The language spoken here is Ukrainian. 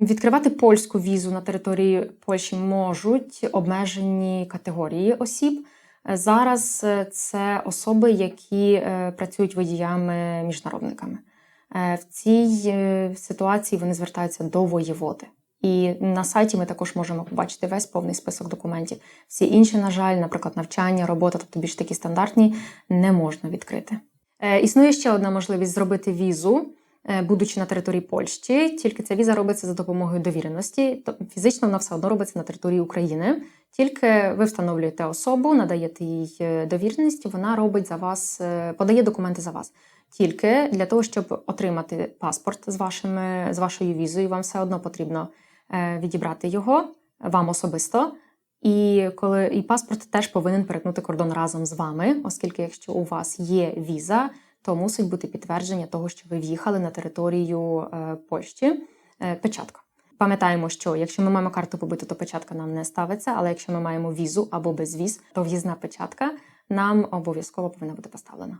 Відкривати польську візу на території Польщі можуть обмежені категорії осіб. Зараз е, це особи, які е, працюють водіями-міжнародниками. Е, В цій ситуації вони звертаються до воєводи. І на сайті ми також можемо побачити весь повний список документів. Всі інші, на жаль, наприклад, навчання, робота, тобто більш такі стандартні, не можна відкрити. Існує ще одна можливість зробити візу, будучи на території Польщі. Тільки ця віза робиться за допомогою довіреності. Тобто фізично вона все одно робиться на території України. Тільки ви встановлюєте особу, надаєте їй е, довіреність, вона робить за вас, е, подає документи за вас. Тільки для того, щоб отримати паспорт з вашими з вашою візою, вам все одно потрібно е, відібрати його вам особисто. І коли і паспорт теж повинен перетнути кордон разом з вами, оскільки якщо у вас є віза, то мусить бути підтвердження того, що ви в'їхали на територію е, Польщі. Е, печатка. Пам'ятаємо, що якщо ми маємо карту побиту, то печатка нам не ставиться. Але якщо ми маємо візу або безвіз, то в'їзна печатка нам обов'язково повинна бути поставлена.